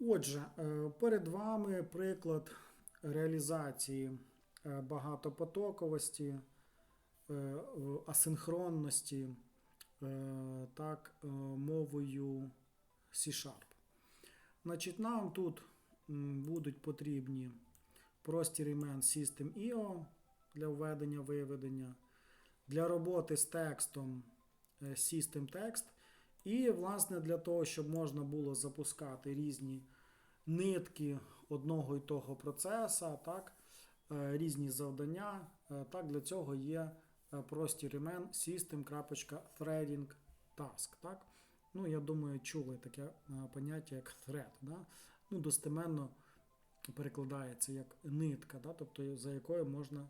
Отже, е, перед вами приклад реалізації е, багатопотоковості, е, асинхронності так, мовою C-Sharp. Значить, нам тут будуть потрібні простір імен System IO для введення виведення, для роботи з текстом е, System Text. І, власне, для того, щоб можна було запускати різні нитки одного і того процеса, так, е, різні завдання, е, так, для цього є е, простір імен system.threading task. Так. Ну, я думаю, чули таке поняття як thread. Да? Ну, достеменно перекладається як нитка, да? тобто за якою можна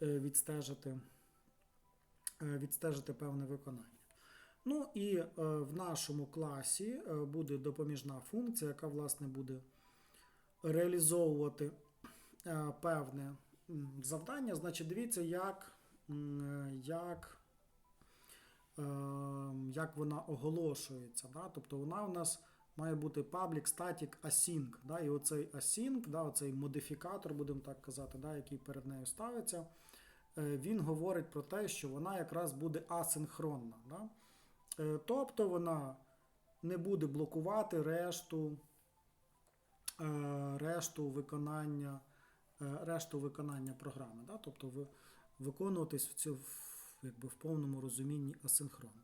відстежити, відстежити певне виконання. Ну і е, в нашому класі е, буде допоміжна функція, яка власне буде реалізовувати е, певне завдання. Значить, дивіться, як, як, як вона оголошується. Да? Тобто вона у нас має бути public static async. Да? І оцей async, да, оцей модифікатор, будемо так казати, да, який перед нею ставиться, він говорить про те, що вона якраз буде асинхронна. Да? Е, Тобто вона не буде блокувати решту, е, решту виконання, е, решту виконання програми. Да? Тобто ви- виконуватись в, цю, якби в повному розумінні асинхронно.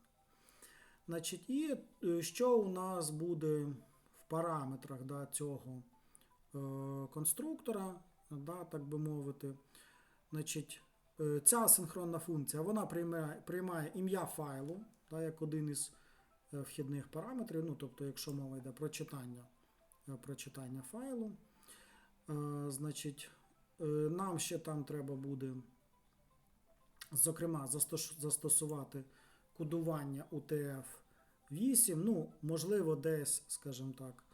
Значить, і що у нас буде в параметрах да, цього конструктора, да, так би мовити. Значить, ця асинхронна функція вона приймає, приймає ім'я файлу да, як один із е, вхідних параметрів. Ну, тобто, якщо мова йде про читання, е, про читання файлу, е, значить, нам ще там треба буде, зокрема, застосувати кодування UTF-8. Ну, можливо, десь, скажімо так,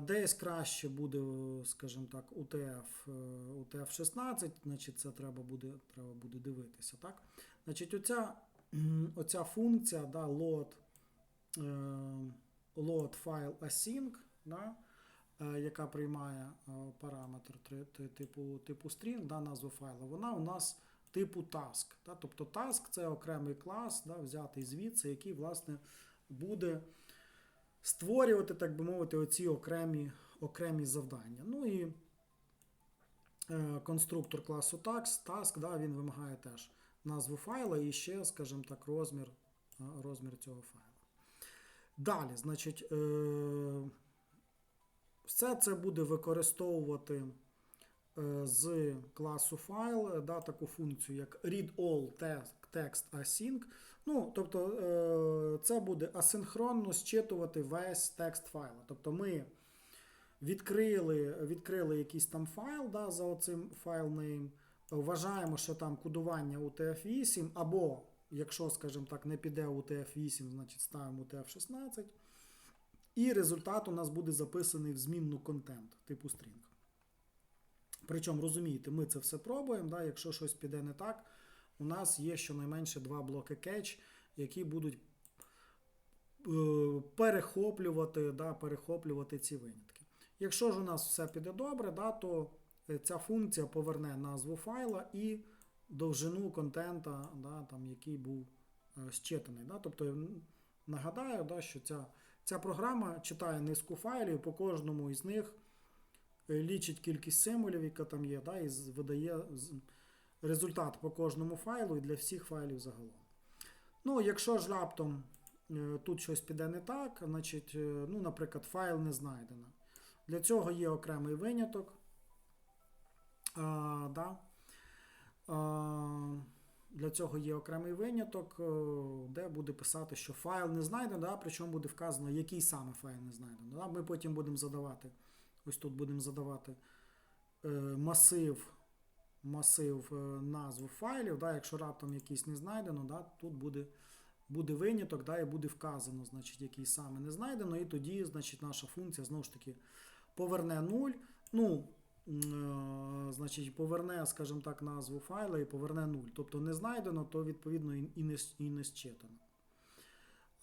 десь краще буде, скажімо так, UTF, е, UTF-16, значить, це треба буде, треба буде дивитися. Так? Значить, оця, оця функція да, load, е, load file async, да, е, яка приймає е, параметр типу, типу string, да, назву файла, вона у нас типу task. Да? Тобто task це окремий клас, да, взятий звідси, який, власне, буде створювати, так би мовити, оці окремі, окремі завдання. Ну і конструктор класу task, task да, він вимагає теж назву файла і ще, скажімо так, розмір, е, розмір цього файла. Далі, значить, е, все це буде використовувати е, з класу файл да, таку функцію, як read-all text, text async. Ну, тобто це буде асинхронно зчитувати весь текст файла. Тобто ми відкрили, відкрили якийсь там файл да, за оцим файлнейм, вважаємо, що там кодування UTF-8, або, якщо, скажімо так, не піде UTF-8, значить ставимо UTF-16. І результат у нас буде записаний в змінну контент, типу string. Причому, розумієте, ми це все пробуємо. Да? Якщо щось піде не так, у нас є щонайменше два блоки catch, які будуть е, перехоплювати, да, перехоплювати ці винятки. Якщо ж у нас все піде добре, да, то ця функція поверне назву файла і довжину контента, да, там, який був е, зчитаний. Да. Тобто, нагадаю, да, що ця, ця програма читає низку файлів, по кожному із них е, лічить кількість символів, яка там є, да, і видає результат по кожному файлу і для всіх файлів загалом. Ну, якщо ж раптом е, тут щось піде не так, значить, е, ну, наприклад, файл не знайдено. Для цього є окремий виняток. А, да. а, для цього є окремий виняток, е, де буде писати, що файл не знайдено, да, причому буде вказано, який саме файл не знайдено. Да. Ми потім будемо задавати, ось тут будемо задавати е, масив, масив е, назву файлів. Да, якщо раптом якийсь не знайдено, да, тут буде, буде виняток, да, і буде вказано, значить, який саме не знайдено, і тоді значить, наша функція знову ж таки поверне 0. Ну, е, значить, поверне, скажімо так, назву файла і поверне 0. Тобто не знайдено, то відповідно і не, і не зчитано.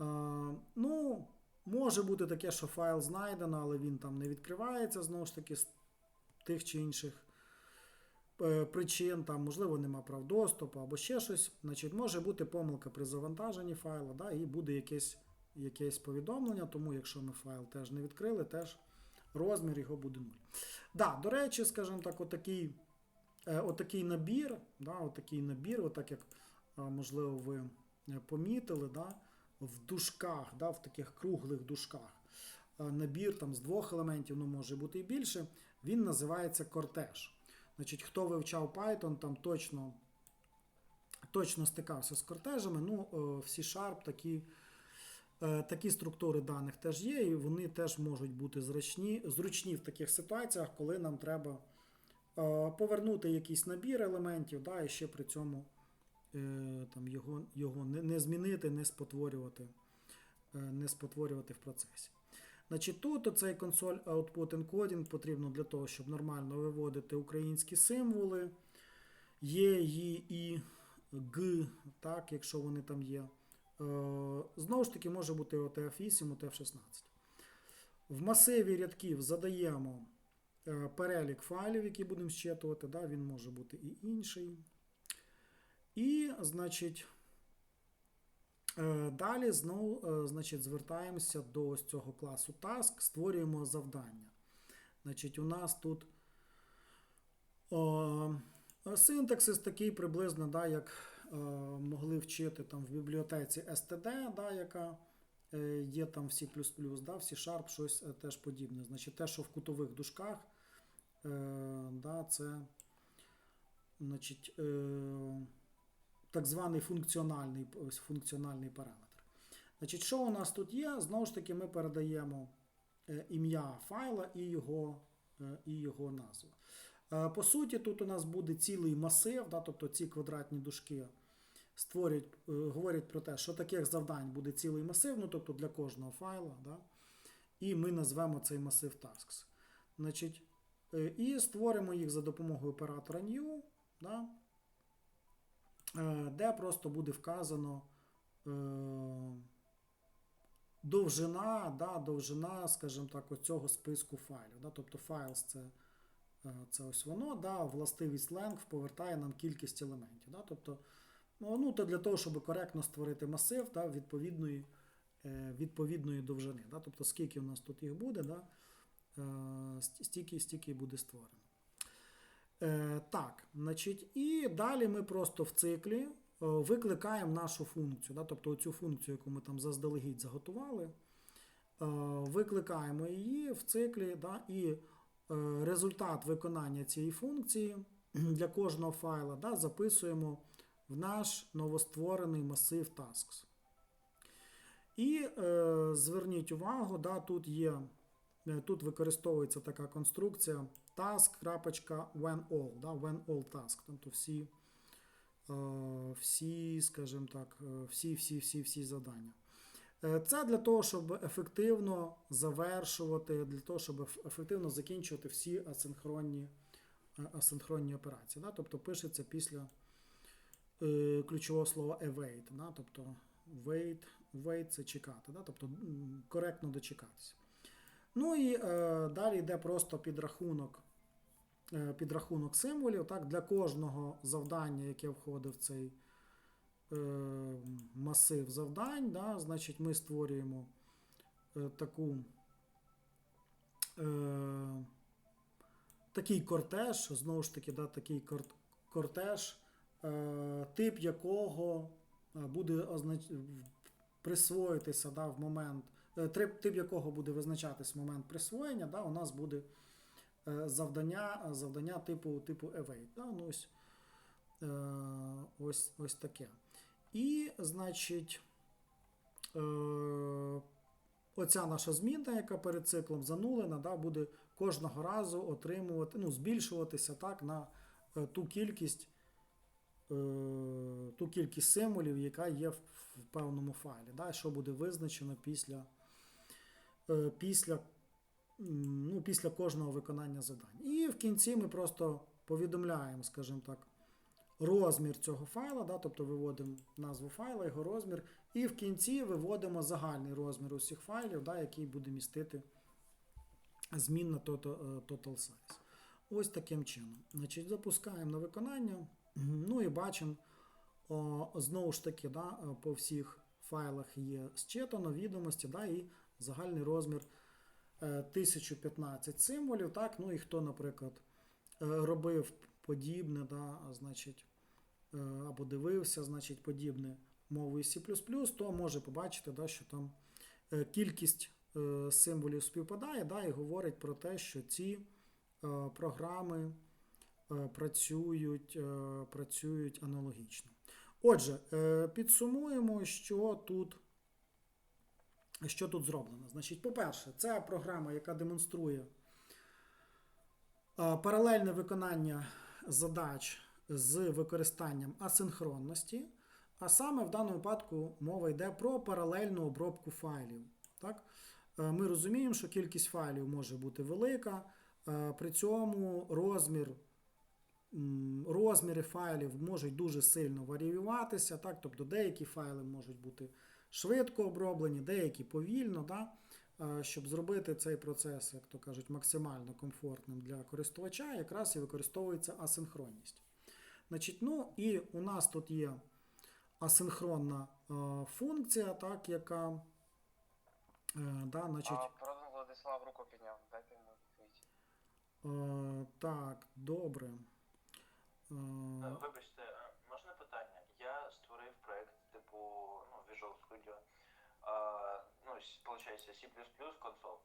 Е, ну, Може бути таке, що файл знайдено, але він там не відкривається знову ж таки з тих чи інших е, причин, там, можливо, нема прав доступу або ще щось. Значить, може бути помилка при завантаженні файла, да, і буде якесь, якесь повідомлення, тому якщо ми файл теж не відкрили, теж розмір його буде 0. Да, до речі, скажімо так, отакий, е, отакий набір, да, отакий набір, отак як, е, можливо, ви е, помітили, да, в дужках, да, в таких круглих дужках. Набір там з двох елементів, ну може бути і більше, він називається кортеж. Значить, хто вивчав Python, там точно, точно стикався з кортежами. Ну, в C-Sharp такі, такі структури даних теж є, і вони теж можуть бути зручні, зручні в таких ситуаціях, коли нам треба е, повернути якийсь набір елементів, да, і ще при цьому е, там, його, його не, змінити, не спотворювати, е, не спотворювати в процесі. Значить, тут оцей консоль Output Encoding потрібно для того, щоб нормально виводити українські символи, Є, Ї, І, Г, так, якщо вони там є. Е, Знову ж таки, може бути OTF8, OTF16. В масиві рядків задаємо е, перелік файлів, які будемо щитувати. Да, він може бути і інший. І, значить, Е, Далі знову значить, звертаємося до ось цього класу Task, створюємо завдання. Значить, у нас тут о, синтаксис такий приблизно, да, як могли вчити там в бібліотеці STD, да, яка е, є там в C++, да, в C-Sharp щось е, теж подібне. Значить, те, що в кутових дужках, е, да, це значить, е, так званий функціональний, функціональний параметр. Значить, що у нас тут є? Знову ж таки, ми передаємо е, ім'я файла і його, е, і його назву. Е, По суті, тут у нас буде цілий масив, да, тобто ці квадратні дужки створюють, е, говорять про те, що таких завдань буде цілий масив, ну тобто для кожного файла. Да, і ми назвемо цей масив tasks. Значить, е, і створимо їх за допомогою оператора new. Да, е, де просто буде вказано довжина, да, довжина, скажімо так, оцього списку файлів. Да, тобто files це, це ось воно, да, властивість length повертає нам кількість елементів. Да, тобто, ну, ну, то для того, щоб коректно створити масив да, відповідної, е, відповідної довжини. Да, тобто, скільки у нас тут їх буде, да, е, стільки, стільки буде створено. Е, так, значить, і далі ми просто в циклі викликаємо нашу функцію. Да, тобто цю функцію, яку ми там заздалегідь заготували, викликаємо її в циклі, да, і результат виконання цієї функції для кожного файла да, записуємо в наш новостворений масив tasks. І е, зверніть увагу, да, тут є. Е, Тут використовується така конструкція task.whenAll, да, when all task, тобто всі, е, всі, скажімо так, е, всі, всі, всі, всі завдання. Е, Це для того, щоб ефективно завершувати, для того, щоб ефективно закінчувати всі асинхронні, асинхронні операції. Да? Тобто пишеться після ключового слова await. Да? Тобто wait, wait це чекати, да? тобто коректно дочекатися. Ну і е, далі йде просто підрахунок, е, підрахунок символів. Так, для кожного завдання, яке входить в цей е, масив завдань, да, значить ми створюємо е, таку, е, такий кортеж, знову ж таки, да, такий кор- кортеж, е, тип якого е, буде означ... присвоїтися да, в момент е, тип, якого буде визначатись в момент присвоєння, да, у нас буде е, завдання, завдання типу, типу await. Да, ну, ось, е, ось, ось таке. І, значить, е, оця наша зміна, яка перед циклом занулена, да, буде кожного разу отримувати, ну, збільшуватися так, на е, ту кількість. Е, Ту кількість символів, яка є в, певному файлі, да, що буде визначено після, е, після, ну, після кожного виконання завдань. І в кінці ми просто повідомляємо, скажімо так, розмір цього файла, да, тобто виводимо назву файла, його розмір, і в кінці виводимо загальний розмір усіх файлів, да, який буде містити змінна total, е, total size. Ось таким чином. Значить, запускаємо на виконання. Ну і бачимо, знову ж таки, да, е, по всіх файлах є зчитано відомості, да, і загальний розмір е, 1015 символів. Так, ну і хто, наприклад, е, робив подібне, да, значить, е, або дивився, значить, подібне мовою C++, то може побачити, да, що там е, кількість е, символів співпадає, да, і говорить про те, що ці е, програми е, працюють, е, працюють аналогічно. Отже, е, підсумуємо, що тут, що тут зроблено. Значить, по-перше, це програма, яка демонструє е, паралельне виконання задач з використанням асинхронності. А саме в даному випадку мова йде про паралельну обробку файлів. Так? Е, Ми розуміємо, що кількість файлів може бути велика, е, при цьому розмір, розміри файлів можуть дуже сильно варіюватися. Так? Тобто деякі файли можуть бути швидко оброблені, деякі повільно. Да? Е, Щоб зробити цей процес, як то кажуть, максимально комфортним для користувача, якраз і використовується асинхронність. Значить, ну і у нас тут є асинхронна е, функція, так, яка. Е, да, значить, А Владислав руку підняв, дайте йому відповідь. е, так, добре. Е, Е, Вибачте, е, можна питання? Я створив проект типу ну, Visual Studio, а, ну, виходить, C++ консол.